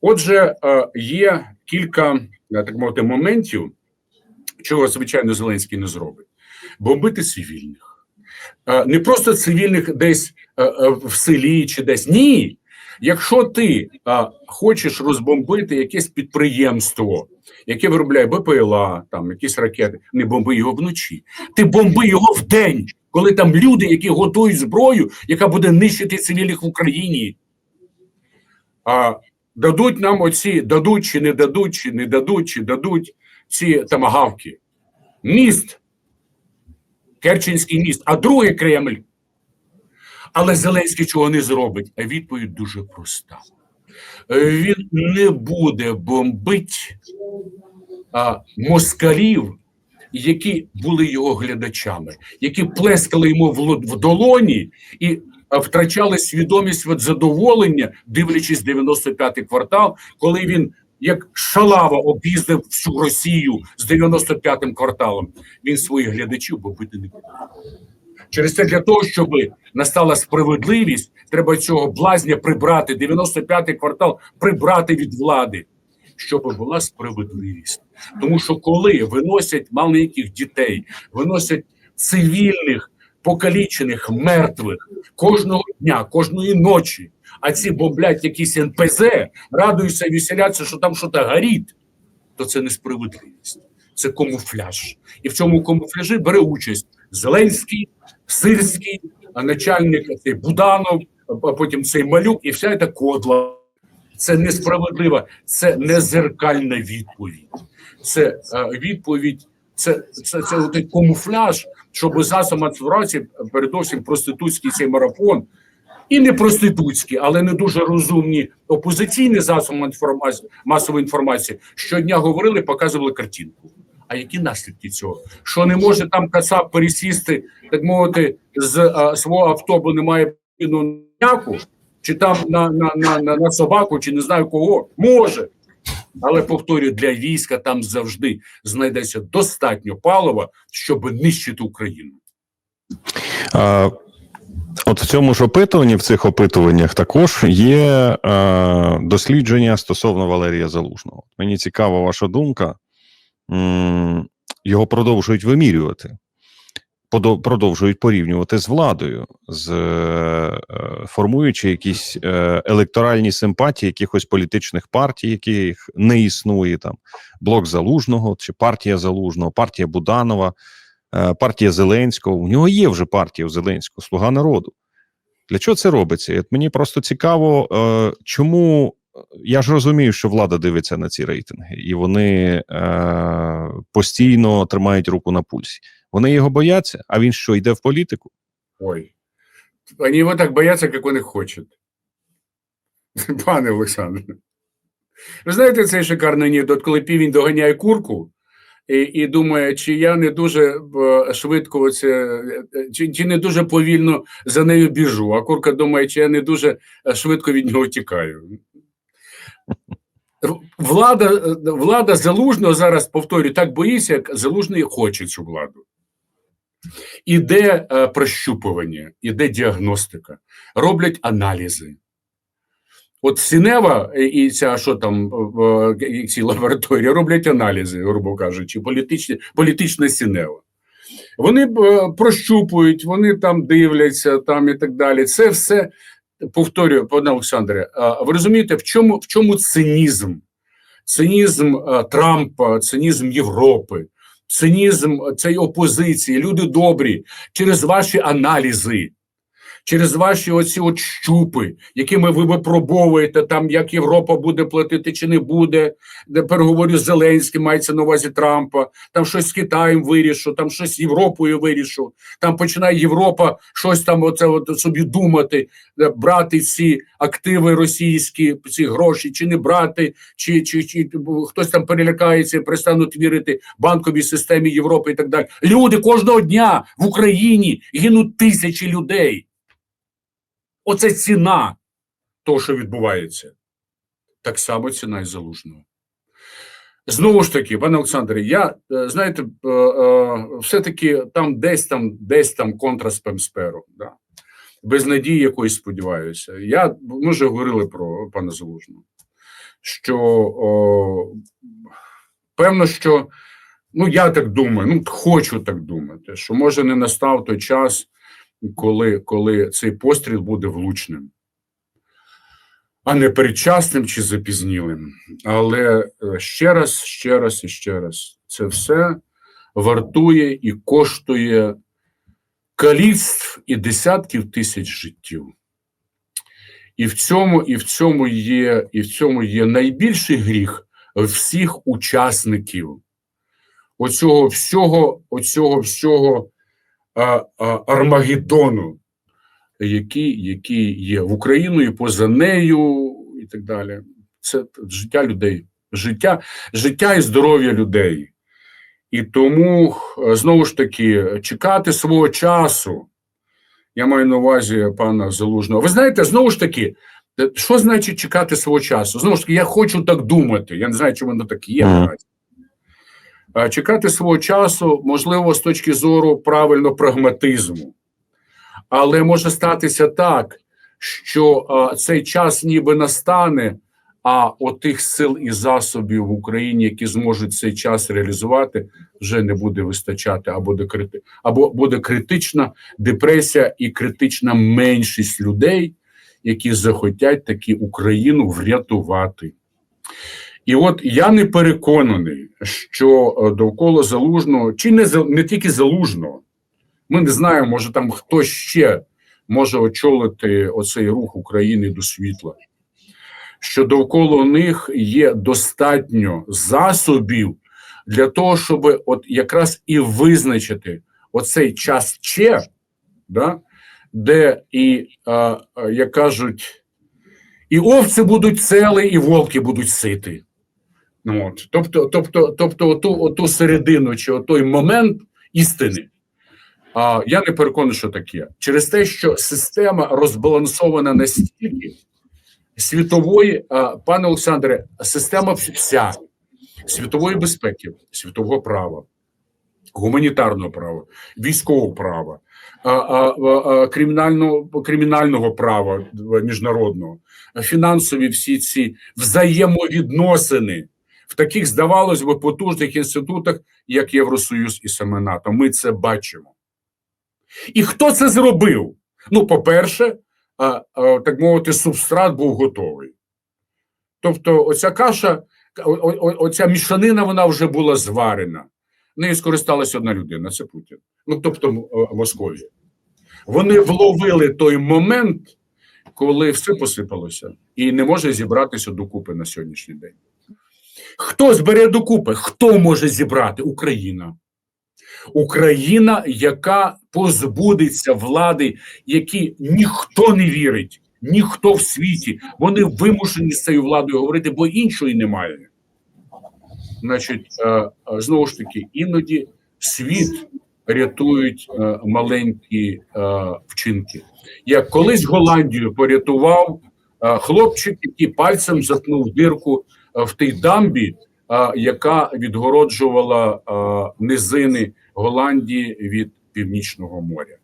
Отже, е, є кілька е, так мовити моментів, чого звичайно Зеленський не зробить: бомбити цивільних, Е, не просто цивільних десь в селі чи десь ні. Якщо ти е, хочеш розбомбити якесь підприємство, яке виробляє БПЛА, там якісь ракети, не бомби його вночі. Ти бомби його вдень, коли там люди, які готують зброю, яка буде нищити цивільних в Україні. А дадуть нам оці, дадуть чи не дадуть, чи не дадуть, чи дадуть ці тамагавки. Міст, Керченський міст, а другий Кремль. Але Зеленський чого не зробить? А відповідь дуже проста. Е, Він не буде бомбити а, москалів, які були його глядачами, які плескали йому в, долоні і втрачали свідомість від задоволення, дивлячись 95-й квартал, коли він як шалава об'їздив всю Росію з 95-м кварталом. Він своїх глядачів бомбити не буде. Через це для того, щоб настала справедливість, треба цього блазня прибрати, 95-й квартал прибрати від влади, щоб була справедливість. Тому що коли виносять маленьких дітей, виносять цивільних, покалічених, мертвих кожного дня, кожної ночі, а ці бомблять якісь НПЗ, радуються, і веселяться, що там щось горить, то це несправедливість, це камуфляж. І в цьому камуфляжі бере участь Зеленський, Сирський, начальник цей Буданов, а потім цей малюк, і вся ця кодла. Це несправедлива, це не зеркальна відповідь. Це відповідь, це, це, це отий камуфляж, щоб засоб інформації, передовсім проститутський цей марафон, і не проститутські, але не дуже розумні опозиційні засоби інформації, масової інформації щодня говорили, показували картинку. А які наслідки цього? Що не може там кацап пересісти, так мовити, з а, свого авто, бо немає ну, няку, чи там на, на, на, на собаку, чи не знаю кого? Може. Але повторюю, для війська там завжди знайдеться достатньо палива, щоб нищити Україну. А, от в цьому ж опитуванні, в цих опитуваннях також є а, дослідження стосовно Валерія Залужного. Мені цікава ваша думка. М, Його продовжують вимірювати, продовжують порівнювати з владою, з е, формуючи якісь е, електоральні симпатії якихось політичних партій, яких не існує там блок Залужного чи партія Залужного, партія Буданова е, партія Зеленського. У нього є вже партія у Зеленського, Слуга народу. Для чого це робиться? От мені просто цікаво, е, чому я ж розумію, що влада дивиться на ці рейтинги, і вони е, постійно тримають руку на пульсі. Вони його бояться, а він що йде в політику? Ой. Они его так боятся, как он их хочет. Пане Олександре. Ви знаєте цей шикарний анекдот, коли півень доганяє курку і, і думає, чи я не дуже е, швидко оце, е, чи, чи не дуже повільно за нею біжу, а курка думає, чи я не дуже е, швидко від нього тікаю. Влада, е, влада залужного зараз повторюю, так боїться, як залужний хоче цю владу. Іде е, прощупування, іде діагностика, роблять аналізи. От Сінева і- і ця, що там е, ці лабораторії, роблять аналізи, грубо кажучи, політичні, політична Сінева. Вони е, прощупують, вони там дивляться там і так далі. Це все повторюю, пане Олександре. Ви розумієте, в чому, в чому цинізм? Цинізм е, Трампа, цинізм Європи, цинізм цієї опозиції, люди добрі, через ваші аналізи, через ваші оці от щупи, якими ви випробовуєте, там як Європа буде платити чи не буде, де переговорю з Зеленським, мається на увазі Трампа, там щось з Китаєм вирішу, там щось з Європою вирішу, там починає Європа щось там оце от собі думати, брати ці активи російські, ці гроші, чи не брати, чи, чи, чи хтось там перелякається, перестануть вірити банковій системі Європи і так далі. Люди кожного дня в Україні гинуть тисячі людей. Оце ціна того, що відбувається. Так само ціна і залужного. Знову ж таки, пане Олександре, я е, знаєте, е, е, все-таки там десь там, десь там контра спемсперу, да? без надії якоїсь сподіваюся. Я, ми вже говорили про пана Залужного. що о, певно, що ну я так думаю, ну хочу так думати, що може не настав той час, коли, коли цей постріл буде влучним, а не передчасним чи запізнілим. Але е, ще раз, ще раз і ще раз, це все вартує і коштує каліцтв і десятків тисяч життів. І в цьому, і в цьому є, і в цьому є найбільший гріх всіх учасників оцього всього, оцього всього Армагеддону, який, який є в Україну і поза нею, і так далі. Це життя людей, життя, життя і здоров'я людей. І тому е, знову ж таки чекати свого часу. Я маю на увазі пана Залужного. Ви знаєте, знову ж таки, е, що значить чекати свого часу? Знову ж таки, я хочу так думати. Я не знаю, чи воно так є. Мгм. наразі. А Чекати свого часу, можливо, з точки зору правильно прагматизму. Але може статися так, що цей час ніби настане, а отих сил і засобів в Україні, які зможуть цей час реалізувати, вже не буде вистачати, або буде, крити, або буде критична депресія і критична меншість людей, які захотять таки Україну врятувати. І от я не переконаний, що е, довкола залужного, чи не, не тільки залужного, ми не знаємо, може там хтось ще може очолити оцей рух України до світла. Що довкола них є достатньо засобів для того, щоб от якраз і визначити оцей час че, да, де і, а, як кажуть, і овці будуть цели, і волки будуть сити. Ну, от. Тобто, тобто, тобто оту, оту середину чи отой момент істини. А, я не переконаний, що таке. Через те, що система розбалансована настільки світової, а, пане Олександре, система вся світової безпеки, світового права, гуманітарного права, військового права, а, а, а, кримінального, кримінального права міжнародного, фінансові всі ці взаємовідносини в таких, здавалось би, потужних інститутах, як Євросоюз і саме НАТО. Ми це бачимо. І хто це зробив? Ну, по-перше, так мовити, субстрат був готовий. Тобто, оця каша, оця мішанина, вона вже була зварена. Нею скористалася одна людина це Путін. Ну, тобто Московія. Вони вловили той момент, коли все посипалося, і не може зібратися докупи на сьогоднішній день. Хто збере докупи? Хто може зібрати? Україна. Україна, яка позбудеться влади, які ніхто не вірить, ніхто в світі. Вони вимушені з цією владою говорити, бо іншої немає. Значить, е, е, знову ж таки, іноді світ рятують е, маленькі вчинки. Як колись Голландію порятував хлопчик, який пальцем заткнув дирку в тій дамбі, е, яка відгороджувала е, низини Голландії від Північного моря.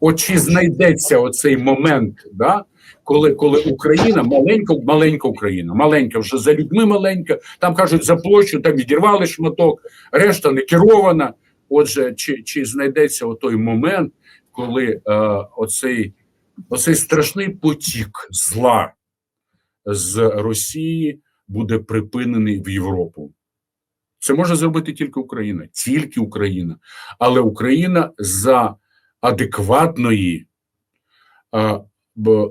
От чи знайдеться оцей момент, да, коли, коли Україна, маленька, маленька Україна, маленька вже за людьми маленька, там кажуть за площу, там відірвали шматок, решта не керована. Отже, чи, чи знайдеться той момент, коли е, оцей, оцей страшний потік зла з Росії буде припинений в Європу? Це може зробити тільки Україна, тільки Україна. Але Україна за адекватної а,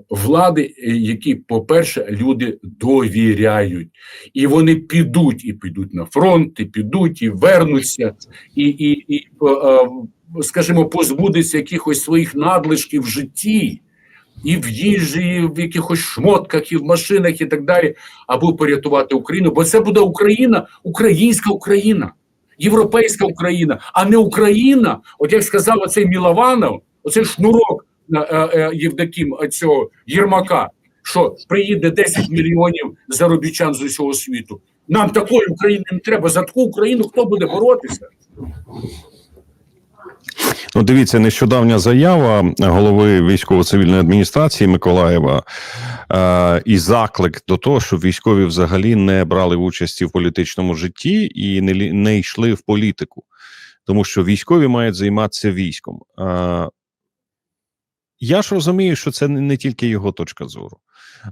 влади, які, по-перше, люди довіряють, і вони підуть, і підуть на фронт, і підуть, і вернуться, і, і, і скажімо, позбудуться якихось своїх надлишків в житті. І в їжі, і в якихось шмотках, і в машинах, і так далі, аби порятувати Україну. Бо це буде Україна, українська Україна, європейська Україна, а не Україна. От як сказав оцей Мілованов, оцей шнурок е, е, Євдокім цього Єрмака, що приїде 10 мільйонів заробітчан з усього світу. Нам такої України не треба. За таку Україну хто буде боротися? Ну, дивіться, нещодавня заява голови військово-цивільної адміністрації Миколаєва е, і заклик до того, щоб військові взагалі не брали участі в політичному житті і не, не йшли в політику, тому що військові мають займатися військом. Е, я ж розумію, що це не тільки його точка зору,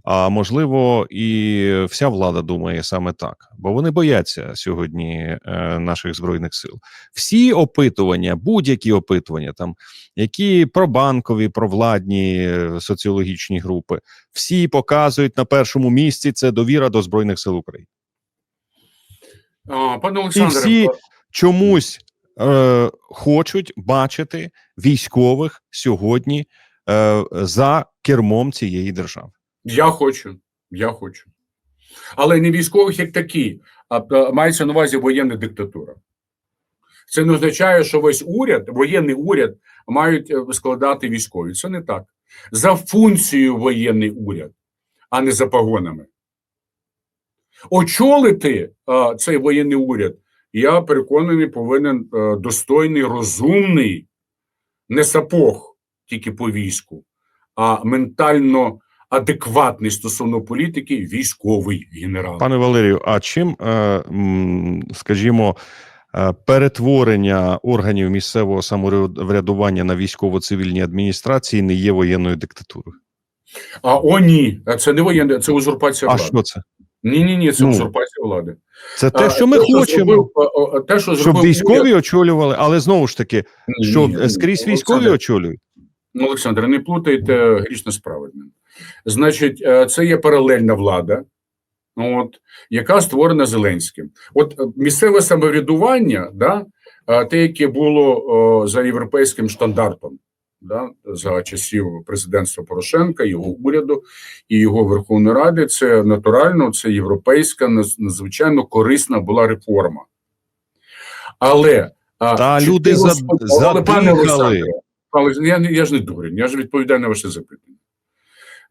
а можливо, і вся влада думає саме так, бо вони бояться сьогодні е, наших збройних сил. Всі опитування, будь-які опитування, там які пробанкові, провладні е, соціологічні групи, всі показують на першому місці це довіра до збройних сил України. Пане Олександре, всі- Чомусь е, хочуть бачити військових сьогодні е, за кермом цієї держави. Я хочу, я хочу. Але не військових як такі, а а мається на увазі воєнна диктатура. Це не означає, що весь уряд, воєнний уряд, мають е, складати військові. Це не так. За функцією воєнний уряд, а не за погонами. Очолити а, цей воєнний уряд, я переконаний, повинен е, достойний, розумний, не сапог тільки по війську, а ментально адекватний стосовно політики військовий генерал. Пане Валерію, а чим, е, скажімо, е, перетворення органів місцевого самоврядування на військово-цивільні адміністрації не є воєнною диктатурою? А о, ні, це не воєнне, це узурпація А влади. що це? Ні, ні, ні, це Ну, узурпація влади. Це те, що ми хочемо, зробив, а, а, те, що щоб військові уряд- очолювали, але знову ж таки, Ні, що ні, ні, скрізь Олександр, військові очолюють. Ну, Олександр, не плутайте грішно з праведним. Значить, е, це є паралельна влада, от, яка створена Зеленським. От е, місцеве самоврядування, да, е, те, яке було за європейським стандартом, да, за часів президентства Порошенка, його уряду і його Верховної Ради, це натурально, це європейська, надзвичайно корисна була реформа. Але Та люди за- Але, пане. Олександре, я, я ж не дурень, я ж відповідаю на ваше запитання.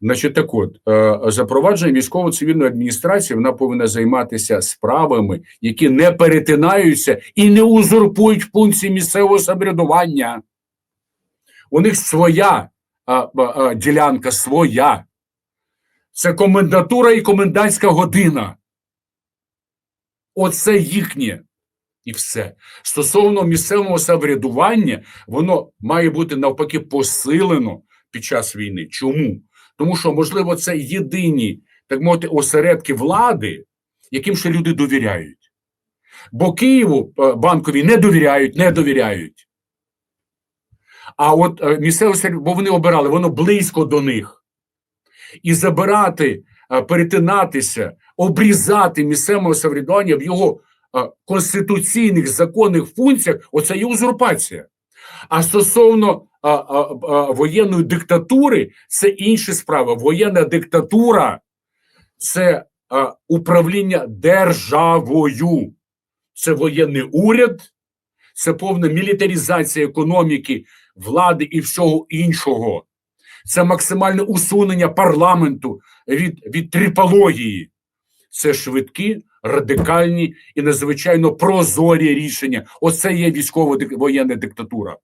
Значить, так от, е, запровадження військово-цивільної адміністрації вона повинна займатися справами, які не перетинаються і не узурпують функції місцевого самоврядування. У них своя а, а, ділянка, своя. Це комендатура і комендантська година. Оце їхнє. І все. Стосовно місцевого самоврядування, воно має бути навпаки посилено під час війни. Чому? Тому що, можливо, це єдині, так мовити, осередки влади, яким ще люди довіряють. Бо Києву е, банкові не довіряють, не довіряють. А от е, місцеве бо вони обирали, воно близько до них. І забирати, е, перетинатися, обрізати місцевого самоврядування в його конституційних законних функціях, оце є узурпація. А стосовно а, а, а, воєнної диктатури, це інша справа. Воєнна диктатура це а, управління державою, це воєнний уряд, це повна мілітаризація економіки, влади і всього іншого. Це максимальне усунення парламенту від, від трипології. Це швидкі, радикальні і надзвичайно прозорі рішення. Оце є військово воєнна диктатура.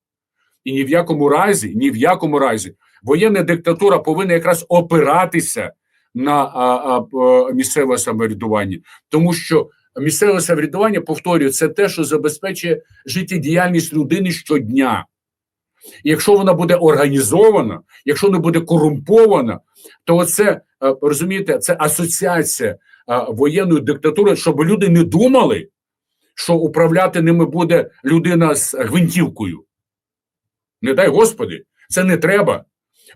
І ні в якому разі, ні в якому разі, воєнна диктатура повинна якраз опиратися на а, а, місцеве самоврядування, тому що місцеве самоврядування, повторюю, це те, що забезпечує життєдіяльність людини щодня. І якщо вона буде організована, якщо не буде корумпована, то це розумієте, це асоціація воєнної диктатури, щоб люди не думали, що управляти ними буде людина з гвинтівкою. Не дай Господи, це не треба.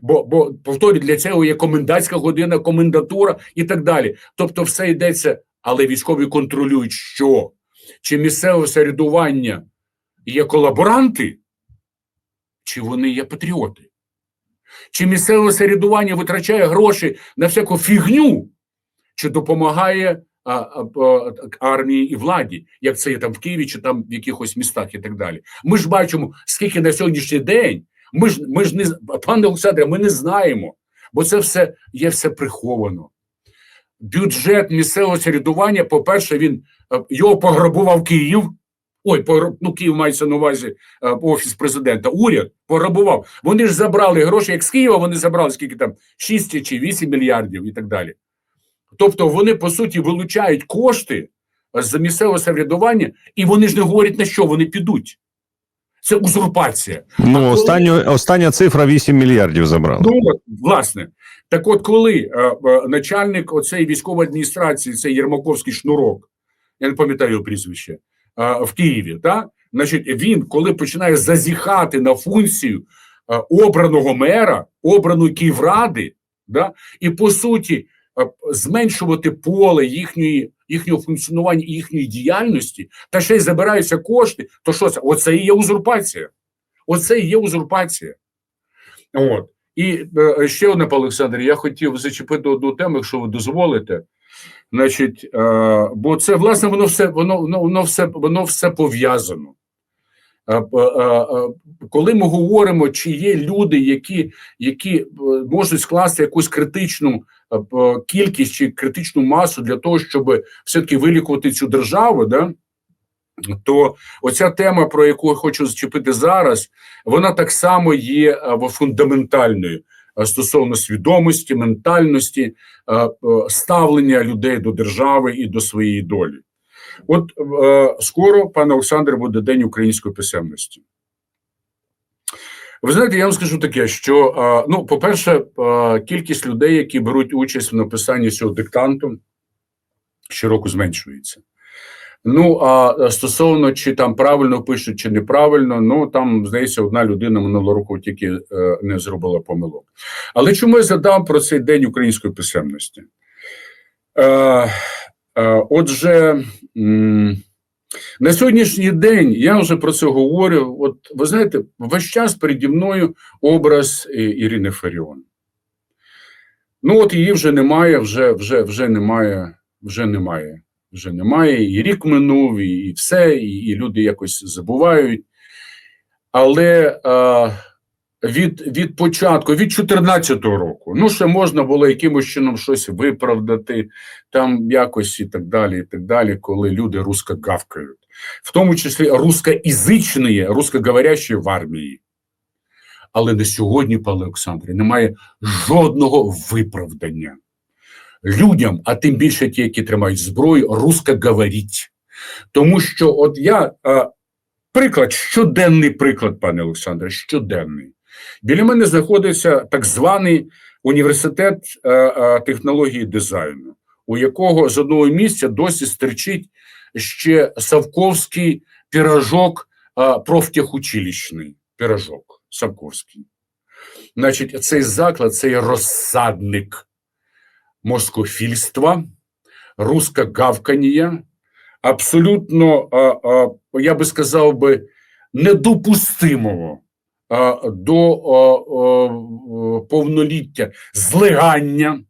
Бо, бо повторюю, для цього є комендантська година, комендатура і так далі. Тобто, все йдеться, але військові контролюють, що чи місцеве середування є колаборанти, чи вони є патріоти, чи місцеве середування витрачає гроші на всяку фігню, чи допомагає армії і владі, як це є там в Києві, чи там в якихось містах і так далі. Ми ж бачимо, скільки на сьогоднішній день. Ми ж ми ж не пане Олександре, ми не знаємо, бо це все є все приховано. Бюджет місцевого середування, по-перше, він його пограбував Київ, Ой, пор- ну Київ мається на увазі е, офіс президента. Уряд порабував. Вони ж забрали гроші, як з Києва вони забрали скільки там 6 чи 8 мільярдів і так далі. Тобто вони по суті вилучають кошти з місцевого самоврядування, і вони ж не говорять на що вони підуть. Це узурпація. Ну, коли- останню, остання цифра 8 мільярдів забрали. Ну, власне, так от, коли е, е, начальник оцеї військової адміністрації, цей Єрмаковський шнурок, я не пам'ятаю його прізвище, е, в Києві, та, значить, він, коли починає зазіхати на функцію е, обраного мера, обраної Київради, да, і по суті е, зменшувати поле їхньої, їхнього функціонування і їхньої діяльності, та ще й забираються кошти, то що це? Оце і є узурпація. Оце і є узурпація. От. І е, ще одне, пане Олександр, я хотів зачепити одну тему, якщо ви дозволите. Значить, е, бо це власне воно все воно, воно, воно все воно все пов'язано. Е, е, е, коли ми говоримо, чи є люди, які, які можуть скласти якусь критичну кількість чи критичну масу для того, щоб все-таки вилікувати цю державу, да, то оця тема, про яку я хочу зачепити зараз, вона так само є фундаментальною стосовно свідомості, ментальності, ставлення людей до держави і до своєї долі. От е, скоро, пане Олександре, буде День української писемності. Ви знаєте, я вам скажу таке, що е, ну, по-перше, е, кількість людей, які беруть участь в написанні цього диктанту, щороку зменшується. Ну, а стосовно чи там правильно пишуть, чи неправильно, ну там, здається, одна людина минулого року тільки е, не зробила помилок. Але чому я задав про цей день української писемності? Е, е, отже, на сьогоднішній день я вже про це говорю. От ви знаєте, весь час переді мною образ е, Ірини Фаріон. Ну, от її вже немає, вже, вже, вже немає, вже немає вже немає, і рік минув, і, і все, і, і люди якось забувають. Але е, від, від початку, від 2014 року, ну ще можна було якимось чином щось виправдати, там якось і так далі, і так далі, коли люди русско гавкають, в тому числі рускоязичні, рускоговорящі в армії. Але на сьогодні, пане Олександре, немає жодного виправдання людям, а тим більше ті, які тримають зброю, русско говоріть. Тому що, от я е, приклад, щоденний приклад, пане Олександре, щоденний. Біля мене знаходиться так званий університет е, е, технології дизайну, у якого з одного місця досі стерчить ще Савковський пірожок е, профтехучилищний пірожок Савковський. Значить, цей заклад, цей розсадник москофільства, рускогавканія, абсолютно, а, а, я би сказав би, недопустимого до а, а, повноліття злигання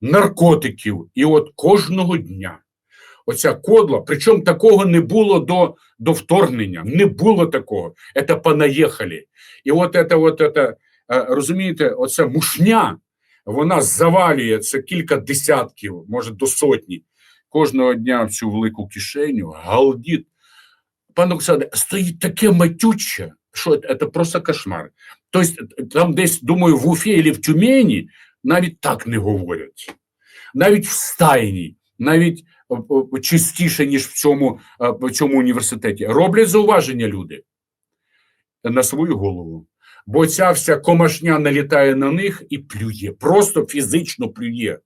наркотиків. І от кожного дня оця кодла, причому такого не було до, до вторгнення, не було такого. Це понаїхали. І от це, от це, розумієте, оця мушня, вона завалює це кілька десятків, може до сотні кожного дня в цю велику кишеню, галдіт. Пане Олександре, стоїть таке матюче, що це просто кошмар. Тобто, там десь, думаю, в Уфі або в Тюмені навіть так не говорять. Навіть в стайні, навіть о, о, чистіше, ніж в цьому, е, в цьому університеті. Роблять зауваження люди на свою голову. Бо ця вся комашня налітає на них і плює, просто фізично плює.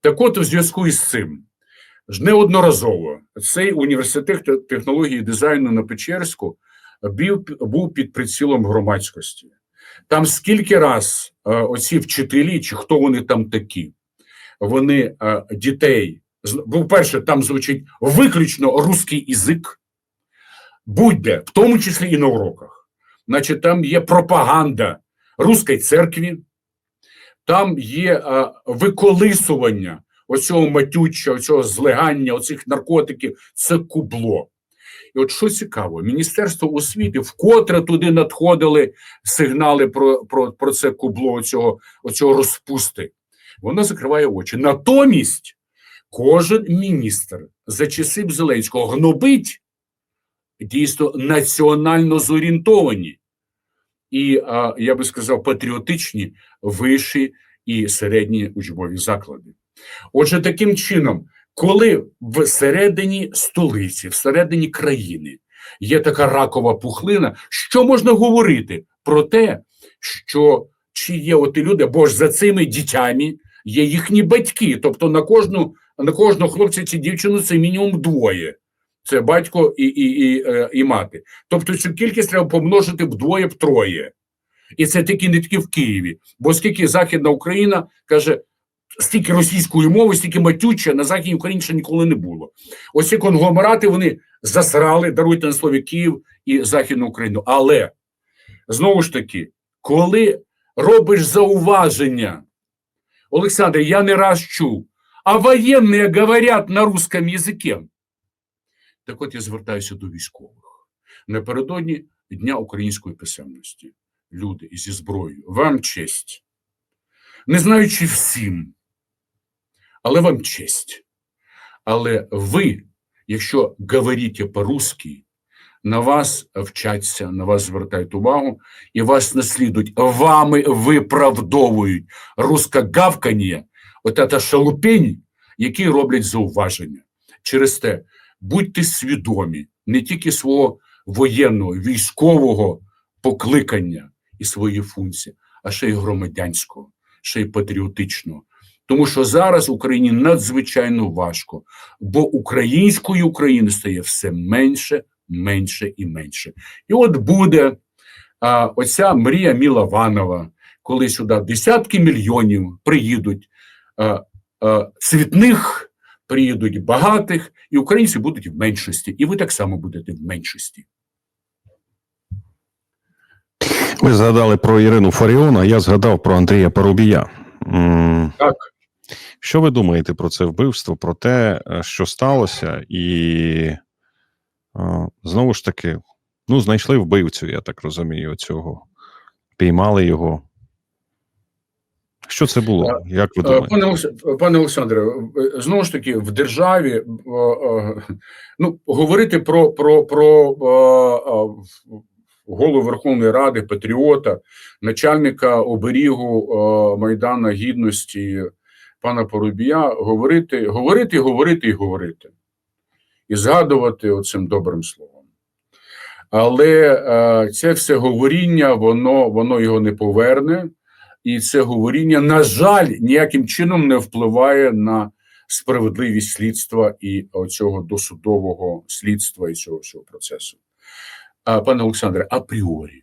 Так от, у зв'язку із цим, неодноразово цей університет технології дизайну на Печерську був, був під прицілом громадськості. Там скільки раз е, оці вчителі, чи хто вони там такі, вони е, дітей, бо перше, там звучить виключно русський язик, будь-де, в тому числі і на уроках. Значить, там є пропаганда руської церкви, там є е, виколисування оцього матюча, оцього злигання, оцих наркотиків, це кубло. І от що цікаво, Міністерство освіти вкотре туди надходили сигнали про, про, про це кубло, оцього, оцього розпусти. Воно закриває очі. Натомість кожен міністр за часів Зеленського гнобить дійсно національно зорієнтовані і, а, я би сказав, патріотичні вищі і середні учбові заклади. Отже, таким чином, коли всередині столиці, всередині країни є така ракова пухлина, що можна говорити про те, що чи є оті люди, бо ж за цими дітьми є їхні батьки, тобто на кожну на кожного хлопця чи дівчину це мінімум двоє. Це батько і, і, і, е, і мати. Тобто цю кількість треба помножити вдвоє в троє. І це тільки не тільки в Києві. Бо оскільки Західна Україна каже, стільки російської мови, стільки матюча на Західній Україні ще ніколи не було. Ось ці конгломерати вони засрали, даруйте на слові Київ і Західну Україну. Але знову ж таки, коли робиш зауваження, Олександр, я не раз чув, а воєнні говорять на русском язикі. Так от я звертаюся до військових. Напередодні Дня української писемності. Люди зі зброєю, вам честь. Не знаю, чи всім, але вам честь. Але ви, якщо говорите по-русски, на вас вчаться, на вас звертають увагу і вас наслідують. Вами виправдовують русскогавкання, от ця шалупень, які роблять зауваження. Через те будьте свідомі не тільки свого воєнного, військового покликання і свої функції, а ще й громадянського, ще й патріотичного. Тому що зараз Україні надзвичайно важко, бо української України стає все менше, менше і менше. І от буде а, оця мрія Мілованова, коли сюди десятки мільйонів приїдуть а, а, цвітних, приїдуть багатих, і українці будуть в меншості, і ви так само будете в меншості. Ви згадали про Ірину Фаріон, а я згадав про Андрія Парубія. Так. Що ви думаєте про це вбивство, про те, е, що сталося, і е, знову ж таки, ну, знайшли вбивцю, я так розумію, цього. Піймали його. Що це було? Як ви Е, думаєте? Пане, пане Олександре, е, знову ж таки, в державі е, е, ну, говорити про, про, про е, е, голову Верховної Ради, патріота, начальника оберігу е, Майдана Гідності пана Порубія, говорити, говорити, говорити і говорити. І згадувати оцим добрим словом. Але е, це все говоріння, воно, воно його не поверне. І це говоріння, на жаль, ніяким чином не впливає на справедливість слідства і цього досудового слідства і цього всього процесу. Пане Олександре, апріорі,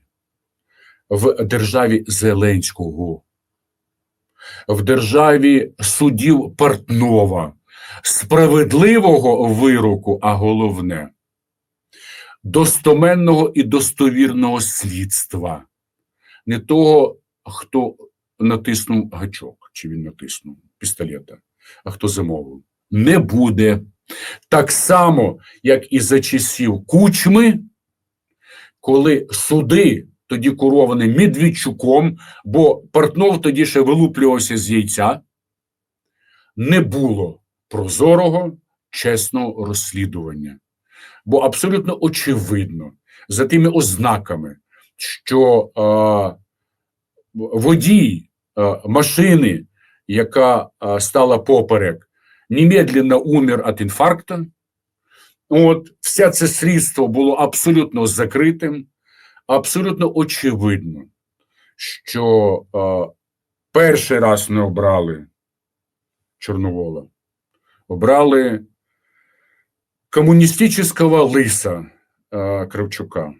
в державі Зеленського, в державі судів Портнова, справедливого вироку, а головне достоменного і достовірного слідства, не того, хто натиснув гачок, чи він натиснув пістолета, а хто замовив, не буде. Так само, як і за часів кучми, коли суди тоді куровані Медведчуком, бо Портнов тоді ще вилуплювався з яйця, не було прозорого, чесного розслідування. Бо абсолютно очевидно, за тими ознаками, що е, водій е, машини, яка е, стала поперек, немедленно умер від інфаркту. От, все це слідство було абсолютно закритим, абсолютно очевидно, що е, перший раз не обрали Чорновола, обрали комуністичного лиса е, Кравчука.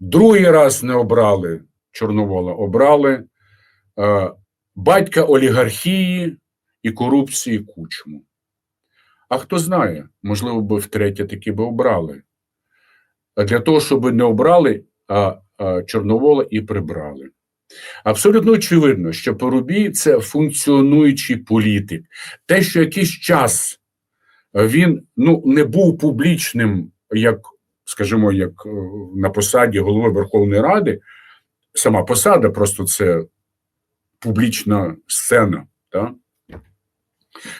Другий раз не обрали Чорновола, обрали е, батька олігархії і корупції Кучму. А хто знає, можливо, би втретє таки би обрали. А для того, щоб не обрали, а, Чорновола і прибрали. Абсолютно очевидно, що Порубій це функціонуючий політик. Те, що якийсь час він ну, не був публічним, як, скажімо, як е, на посаді голови Верховної Ради, сама посада, просто це публічна сцена. Так?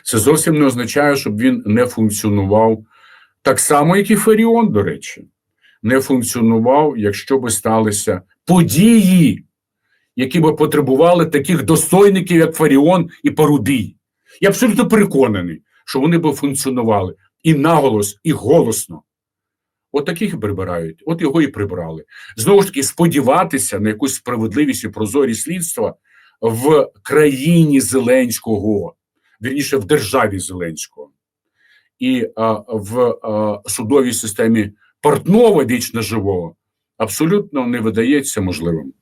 Це зовсім не означає, щоб він не функціонував так само, як і Фаріон, до речі. Не функціонував, якщо би сталися події, які би потребували таких достойників, як Фаріон і Парудій. Я абсолютно переконаний, що вони би функціонували і наголос, і голосно. От таких прибирають, от його і прибрали. Знову ж таки, сподіватися на якусь справедливість і прозорість слідства в країні Зеленського, вірніше в державі Зеленського, і а, в а, судовій системі Портнова вічно живого абсолютно не видається можливим.